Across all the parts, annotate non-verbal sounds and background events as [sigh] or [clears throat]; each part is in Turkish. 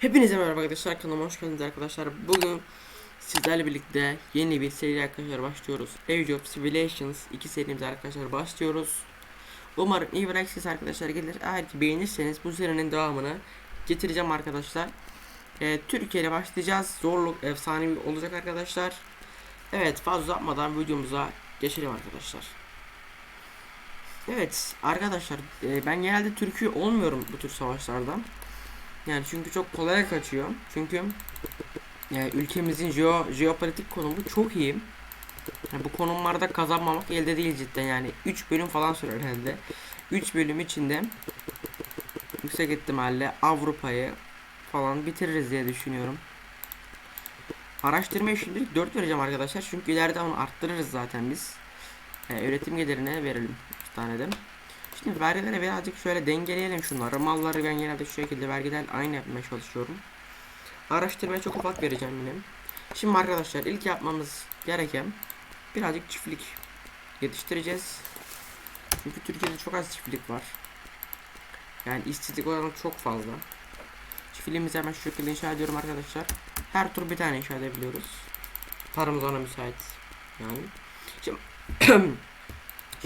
Hepinize merhaba arkadaşlar kanalıma hoş geldiniz arkadaşlar. Bugün sizlerle birlikte yeni bir seri arkadaşlar başlıyoruz. Age of Civilizations 2 serimize arkadaşlar başlıyoruz. Umarım iyi bir access arkadaşlar gelir. Eğer ki beğenirseniz bu serinin devamını getireceğim arkadaşlar. Ee, Türkiye ile başlayacağız. Zorluk efsanevi olacak arkadaşlar. Evet fazla uzatmadan videomuza geçelim arkadaşlar. Evet arkadaşlar e, ben genelde Türkiye olmuyorum bu tür savaşlardan. Yani çünkü çok kolay kaçıyor. Çünkü yani ülkemizin jeo, jeopolitik konumu çok iyi. Yani bu konumlarda kazanmamak elde değil cidden yani 3 bölüm falan sürer herhalde. 3 bölüm içinde yüksek ihtimalle Avrupa'yı falan bitiririz diye düşünüyorum. Araştırmaya şimdilik 4 vereceğim arkadaşlar çünkü ileride onu arttırırız zaten biz. Ee, üretim gelirine verelim bir tane de. Şimdi vergileri birazcık şöyle dengeleyelim şunları. Malları ben genelde şu şekilde vergiler aynı yapmaya çalışıyorum. Araştırmaya çok ufak vereceğim yine. Şimdi arkadaşlar ilk yapmamız gereken birazcık çiftlik yetiştireceğiz. Çünkü Türkiye'de çok az çiftlik var. Yani işsizlik oranı çok fazla. Çiftliğimizi hemen şu şekilde inşa ediyorum arkadaşlar. Her tur bir tane inşa edebiliyoruz. Tarımız ona müsait. Yani. Şimdi, [clears throat]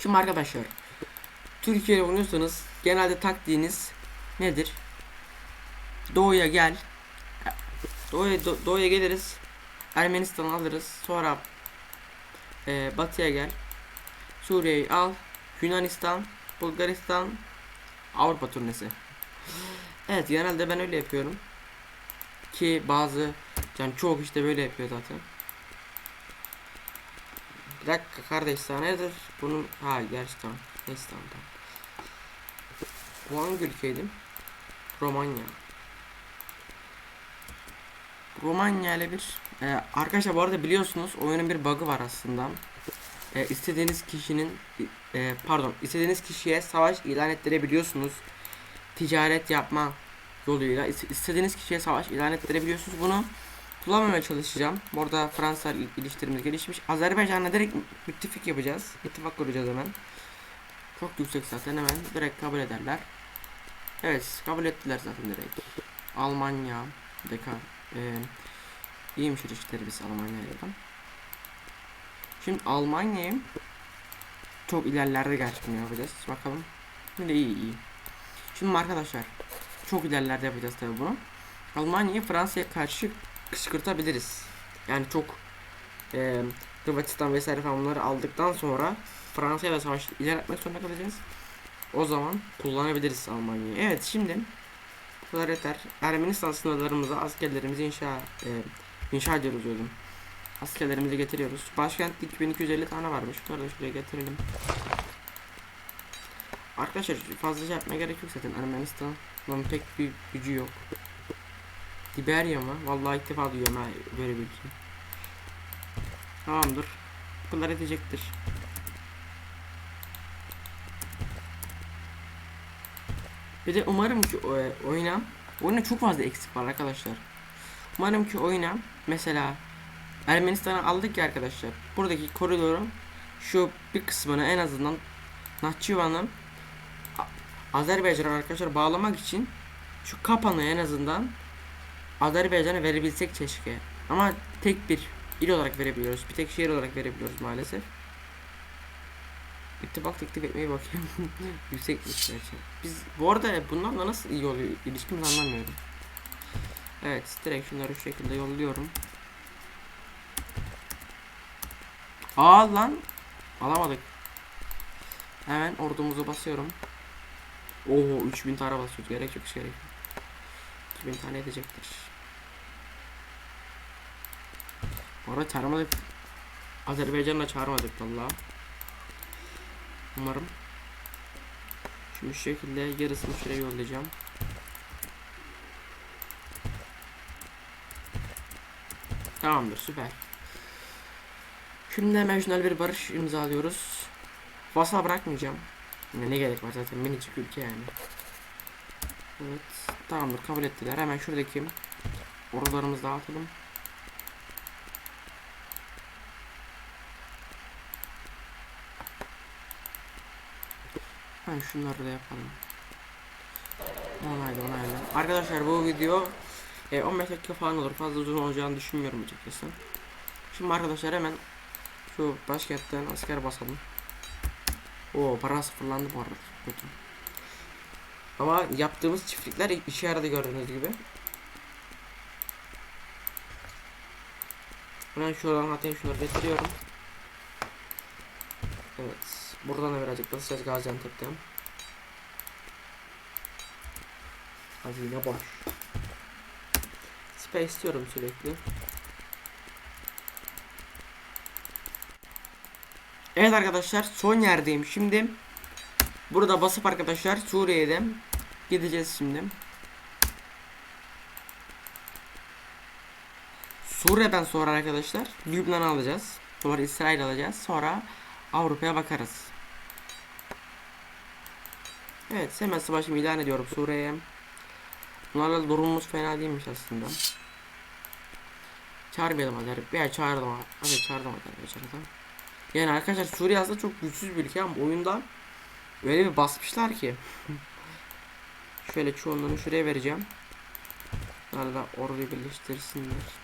Şimdi arkadaşlar Türkiye'ye oynuyorsanız genelde taktiğiniz nedir? Doğuya gel. Doğuya Do- doğuya geliriz. Ermenistan'ı alırız. Sonra e, batıya gel. Suriye'yi al. Yunanistan, Bulgaristan, Avrupa turnesi. Evet genelde ben öyle yapıyorum. Ki bazı yani çok işte böyle yapıyor zaten. Bir dakika kardeş sana nedir? Bunun ha gerçi. Neyse tamam. Bu hangi ülkeydi? Romanya. Romanya ile bir e, arkadaşlar bu arada biliyorsunuz oyunun bir bug'ı var aslında. E, istediğiniz kişinin e, pardon istediğiniz kişiye savaş ilan ettirebiliyorsunuz. Ticaret yapma yoluyla is- istediğiniz kişiye savaş ilan ettirebiliyorsunuz. Bunu kullanmamaya çalışacağım. Bu arada Fransa ile ilişkilerimiz gelişmiş. Azerbaycan'la direkt müttefik yapacağız. İttifak kuracağız hemen. Çok yüksek zaten hemen direkt kabul ederler. Evet kabul ettiler zaten direkt. Almanya, Deka, e, iyiymiş ilişkileri biz Almanya'yla. Şimdi Almanya'yı çok ilerlerde gerçekten yapacağız. Bakalım. Şimdi iyi iyi. Şimdi arkadaşlar çok ilerlerde yapacağız tabi bunu. Almanya'yı Fransa'ya karşı kışkırtabiliriz. Yani çok e, Hırvatistan vesaire falan aldıktan sonra Fransa'ya da savaş ilerletmek zorunda kalacağız. O zaman kullanabiliriz Almanya'yı. Evet şimdi bu kadar yeter. Ermenistan sınırlarımıza askerlerimizi inşa e, inşa ediyoruz diyordum. Askerlerimizi getiriyoruz. Başkent 2250 tane varmış. Bunları da şuraya getirelim. Arkadaşlar fazla şey yapmaya gerek yok zaten. Ermenistan'ın pek bir gücü yok. Liberya mı? Vallahi ilk defa duyuyorum böyle bir ülke. Tamamdır. Bu kadar edecektir. Bir de umarım ki oyuna oyuna çok fazla eksik var arkadaşlar. Umarım ki oyuna mesela Ermenistan'ı aldık ya arkadaşlar. Buradaki koridorun şu bir kısmını en azından Nahçıvan'ın Azerbaycan'a arkadaşlar bağlamak için şu kapanı en azından Azerbaycan'a verebilsek keşke. Ama tek bir il olarak verebiliyoruz. Bir tek şehir olarak verebiliyoruz maalesef. İttifak teklif etmeye bakayım. [laughs] Yüksekmiş gerçi. Biz bu arada bunlarla nasıl iyi oluyor ilişkimizi anlamıyorum. Evet direkt şunları şu şekilde yolluyorum. Aa lan alamadık. Hemen ordumuzu basıyorum. Oho 3000 tane basıyoruz. Gerek yok gerek yok. 2000 tane edecektir. Bu arada çağırmadık. Azerbaycan'la çağırmadık valla. Umarım. Şimdi şu şekilde yarısını şuraya yollayacağım. Tamamdır süper. Şimdi hemen şunlarla bir barış imzalıyoruz. Vasal bırakmayacağım. Yine ne gerek var zaten minicik ülke yani. Evet tamamdır kabul ettiler. Hemen şuradaki oralarımızı dağıtalım. Ben şunları da yapalım. Onayla onayla. Arkadaşlar bu video E, 15 dakika falan olur. Fazla uzun olacağını düşünmüyorum açıkçası. Şimdi arkadaşlar hemen şu başkentten asker basalım. Oo para sıfırlandı bu arada. Kötü. Ama yaptığımız çiftlikler işe yaradı gördüğünüz gibi. Ben şuradan hatta şunları getiriyorum. Buradan da birazcık basacağız Gaziantep'ten. Hazine boş. Space istiyorum sürekli. Evet arkadaşlar son yerdeyim şimdi. Burada basıp arkadaşlar Suriye'de gideceğiz şimdi. Suriye'den sonra arkadaşlar Lübnan alacağız. Sonra İsrail alacağız. Sonra Avrupa'ya bakarız. Evet hemen savaşımı ilan ediyorum Suriye'ye. Bunlarla durumumuz fena değilmiş aslında. Çağırmayalım hadi. Veya çağırdım hadi. Hadi çağırdım hadi. Çağırdım. Yani arkadaşlar Suriye aslında çok güçsüz bir ülke ama oyunda öyle bir basmışlar ki. [laughs] Şöyle çoğunluğunu şuraya vereceğim. Bunlar da orayı birleştirsinler.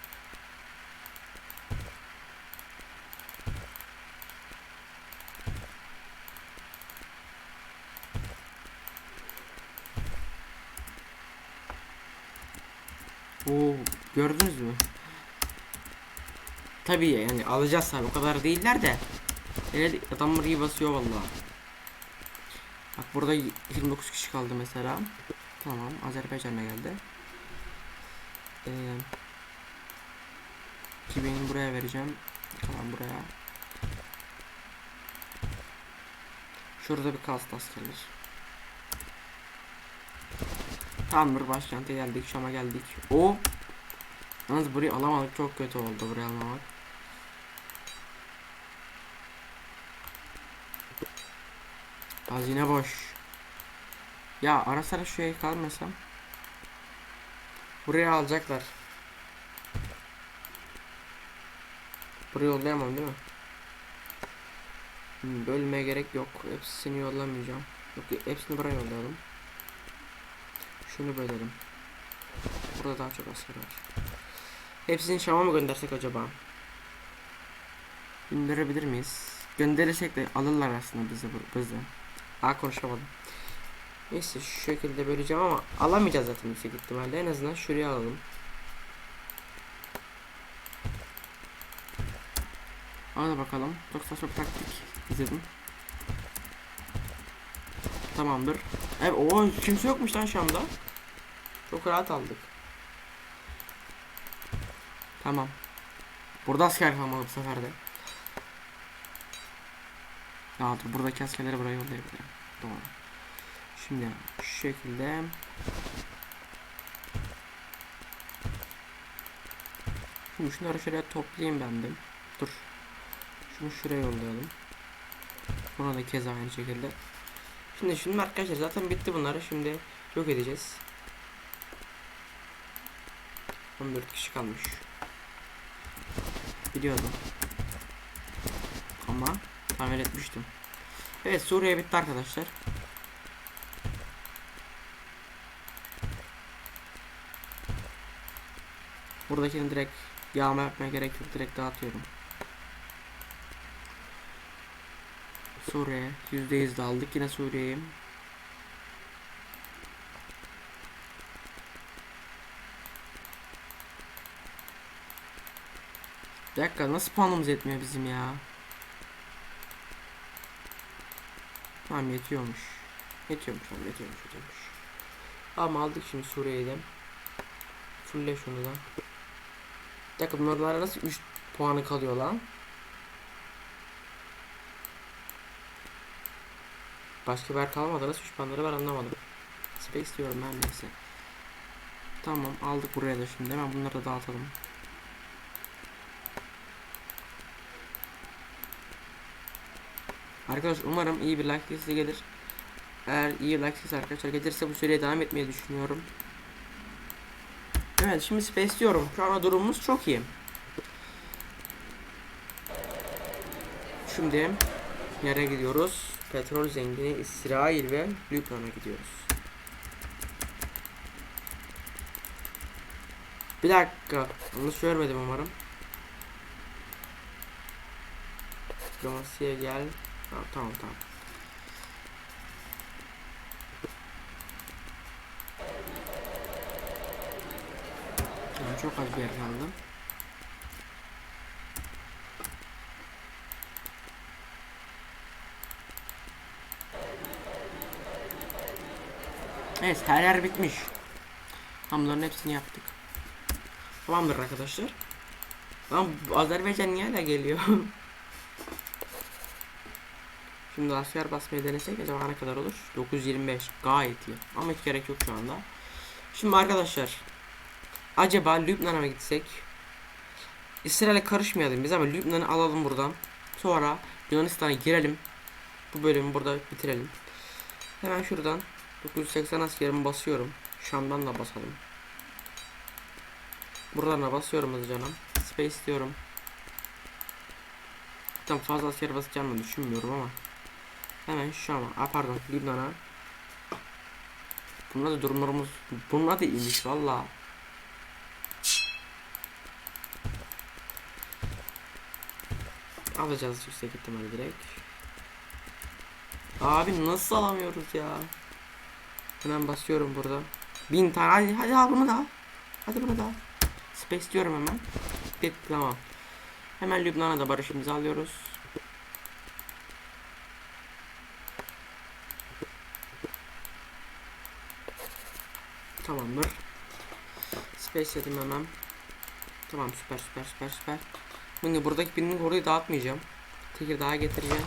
Oo, gördünüz mü? Tabii yani alacağız tabii o kadar değiller de. Evet adamlar iyi basıyor vallahi. Bak burada 29 kişi kaldı mesela. Tamam Azerbaycan'a geldi. Ee, 2000 buraya vereceğim. Tamam buraya. Şurada bir kast askerler. Tamamdır başkente geldik Şam'a geldik. O Yalnız burayı alamadık çok kötü oldu burayı almamak. Hazine boş. Ya ara sıra şuraya kalmasam. Buraya alacaklar. Buraya yollayamam değil mi? Hmm, bölmeye gerek yok. Hepsini yollamayacağım. Yok hepsini buraya yollayalım. Şunu bölelim. Burada daha çok asker var. Hepsini Şam'a mı göndersek acaba? Gönderebilir miyiz? Gönderirsek de alırlar aslında bizi bizi. Aa konuşamadım. Neyse şu şekilde böleceğim ama alamayacağız zaten yüksek ihtimalle. En azından şuraya alalım. Hadi bakalım. Çok saçma taktik izledim. Tamamdır. Evet o kimse yokmuş lan Şam'da. Çok rahat aldık. Tamam. Burada asker kalmalı bu sefer de. Ya dur buradaki askerleri buraya yollayabilirim. Doğru. Şimdi şu şekilde Şimdi şunları şuraya toplayayım ben de. Dur. Şunu şuraya yollayalım. Buna da kez aynı şekilde. Şimdi şimdi arkadaşlar zaten bitti bunları. Şimdi yok edeceğiz. 14 kişi kalmış. Biliyordum. Ama tahmin etmiştim. Evet Suriye bitti arkadaşlar. Buradakini direkt yağma yapmaya gerek yok. Direkt dağıtıyorum. Suriye %100 de aldık yine Suriye'yi. Bir dakika nasıl puanımız yetmiyor bizim ya? Tamam yetiyormuş. Yetiyormuş tamam yetiyormuş yetiyormuş. Ama aldık şimdi Suriye'den. Fulle şunu da. Bir dakika bunlara nasıl 3 puanı kalıyor lan? Başka bir yer kalmadı nasıl 3 puanları var anlamadım. Space diyorum ben neyse. Tamam aldık buraya da şimdi hemen bunları da dağıtalım. Arkadaşlar umarım iyi bir like size gelir. Eğer iyi like size arkadaşlar gelirse bu seriye devam etmeyi düşünüyorum. Evet şimdi space diyorum. Şu an durumumuz çok iyi. Şimdi nereye gidiyoruz? Petrol zengini İsrail ve Lübnan'a gidiyoruz. Bir dakika. Yanlış görmedim umarım. Diplomasiye gel. Tamam tamam tamam. Yani çok az bir yer kaldı. Evet her yer bitmiş. Hamların hepsini yaptık. Tamamdır arkadaşlar. Lan Azerbaycan niye hala geliyor? [laughs] Şimdi asker basmayı denesek acaba ne kadar olur? 925 gayet iyi. Ama hiç gerek yok şu anda. Şimdi arkadaşlar acaba Lübnan'a mı gitsek? İsrail'e karışmayalım biz ama Lübnan'ı alalım buradan. Sonra Yunanistan'a girelim. Bu bölümü burada bitirelim. Hemen şuradan 980 askerimi basıyorum. Şam'dan da basalım. Buradan da basıyorum hızlıca. Space diyorum. Tam fazla asker basacağımı düşünmüyorum ama. Hemen Şam'a. Aa pardon Lübnan'a. Bunlar da durumlarımız bunlar da iyiymiş valla. Alacağız yüksek ihtimalle direkt. Abi nasıl alamıyoruz ya? Hemen basıyorum burada. Bin tane hadi hadi al bunu da al. Hadi bunu da al. Space diyorum hemen. Bit tamam. Hemen Lübnan'a da barış imzalıyoruz. Tamamdır. Space dedim hemen. Tamam süper süper süper süper. Şimdi buradaki birinin orayı dağıtmayacağım. Tekirdağ'a getireceğim.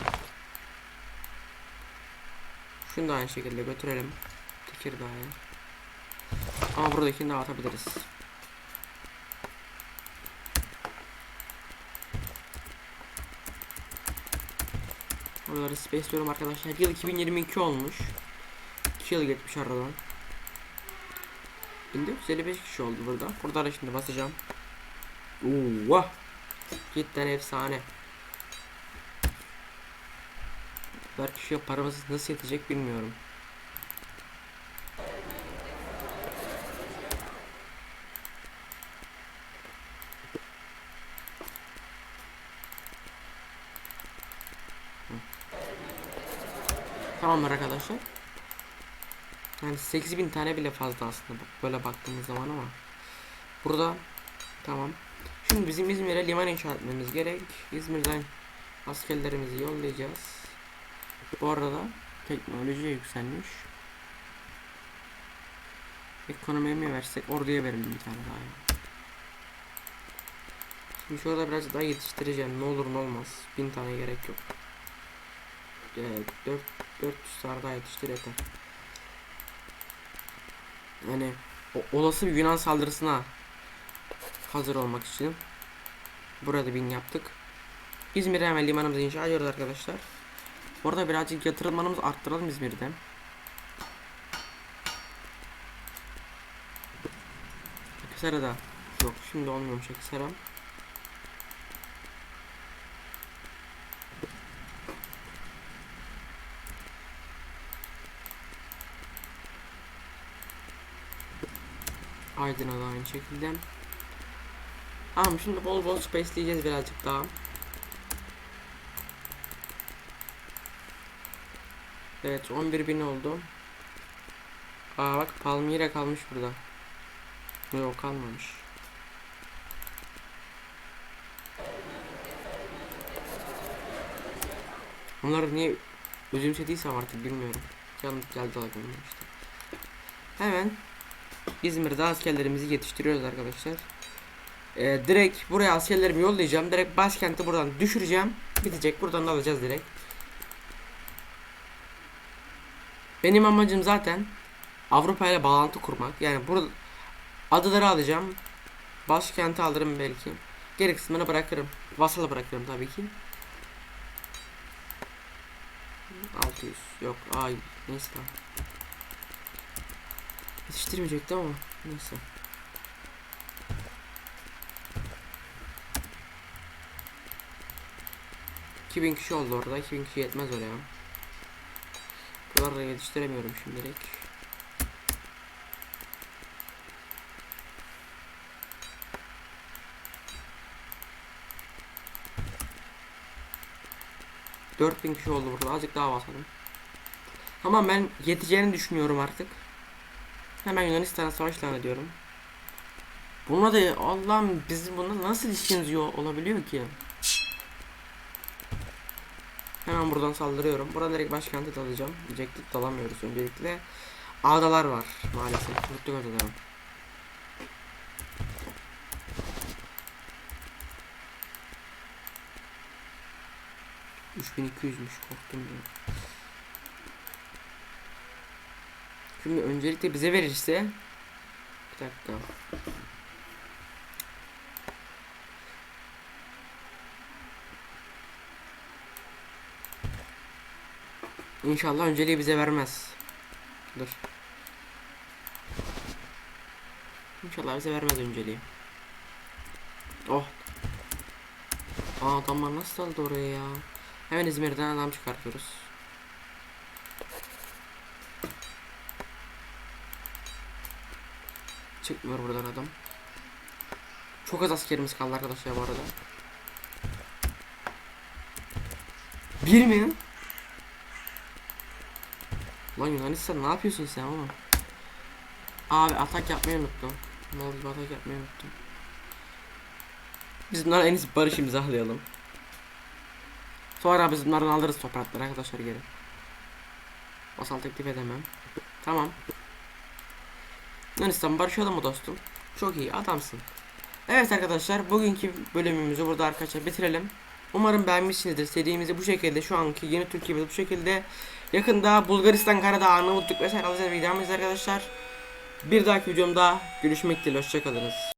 Şunu da aynı şekilde götürelim. Tekirdağ'a. Ama buradakini dağıtabiliriz. Buraları space diyorum arkadaşlar. Yıl 2022 olmuş. 2 yıl geçmiş aradan. 1455 kişi oldu burada. Burada da şimdi basacağım. Uuu. Cidden efsane. Kadar kişiye paramız nasıl yetecek bilmiyorum. Tamamdır arkadaşlar. Yani 8000 tane bile fazla aslında böyle baktığımız zaman ama burada tamam. Şimdi bizim İzmir'e liman inşa etmemiz gerek. İzmir'den askerlerimizi yollayacağız. Bu arada teknoloji yükselmiş. Ekonomiye mi versek orduya verelim bir tane daha ya. Şimdi şurada biraz daha yetiştireceğim ne olur ne olmaz. Bin tane gerek yok. Evet, 4 400 tane daha yetiştir yeter. Yani o olası bir Yunan saldırısına hazır olmak için burada bin yaptık. İzmir'e hemen limanımızı inşa ediyoruz arkadaşlar. Bu birazcık yatırımlarımızı arttıralım İzmir'de. Akisara'da yok şimdi olmuyormuş Akisara. Aydın'a da aynı şekilde. Tamam şimdi bol bol spaceleyeceğiz birazcık daha. Evet 11.000 oldu. Aa bak Palmyra kalmış burada. Yok kalmamış. Onları niye özümsediysem artık bilmiyorum. Canım geldi aklıma işte. Hemen İzmir'de askerlerimizi yetiştiriyoruz arkadaşlar. Ee, direkt buraya askerlerimi yollayacağım. Direkt başkenti buradan düşüreceğim. Bitecek. Buradan da alacağız direkt. Benim amacım zaten Avrupa ile bağlantı kurmak. Yani burada adaları alacağım. Başkenti alırım belki. Geri kısmını bırakırım. Vasala bırakırım tabii ki. 600 yok ay neyse tamam yetiştirmeyecekti ama neyse. bin kişi oldu orada. 2000 kişi yetmez oraya. Bunları yetiştiremiyorum şimdilik. Dört bin kişi oldu burada. Azıcık daha basalım. Tamam ben yeteceğini düşünüyorum artık. Hemen Yunanistan'a savaş ilan ediyorum. Buna da Allah'ım bizim bununla nasıl ilişkimiz yo- olabiliyor ki? Hemen buradan saldırıyorum. Buradan direkt başkenti dalacağım. Diyecektik dalamıyoruz öncelikle. Adalar var maalesef. Unuttuk adaları. ...3200'müş korktum ya. Şimdi öncelikle bize verirse... Bir dakika. İnşallah önceliği bize vermez. Dur. İnşallah bize vermez önceliği. Oh. Aa adamlar nasıl aldı oraya ya? Hemen İzmir'den adam çıkartıyoruz. Çıkmıyor buradan adam. Çok az askerimiz kaldı arkadaşlar bu arada. Bir mi? Lan Yunanistan ne yapıyorsun sen oğlum? Abi atak yapmayı unuttum. Ne oldu atak yapmayı unuttum. Biz bunlara en iyisi barış imzalayalım. Sonra biz bunlardan alırız toprakları arkadaşlar geri. Basal teklif edemem. Tamam. Yunanistan barışalım mı dostum? Çok iyi adamsın. Evet arkadaşlar bugünkü bölümümüzü burada arkadaşlar bitirelim. Umarım beğenmişsinizdir. Serimizi bu şekilde şu anki yeni Türkiye'miz bu şekilde. Yakında Bulgaristan, Karadağ, Arnavutluk vesaire alacağız edeceğiz arkadaşlar. Bir dahaki videomda görüşmek dileğiyle. Hoşçakalınız.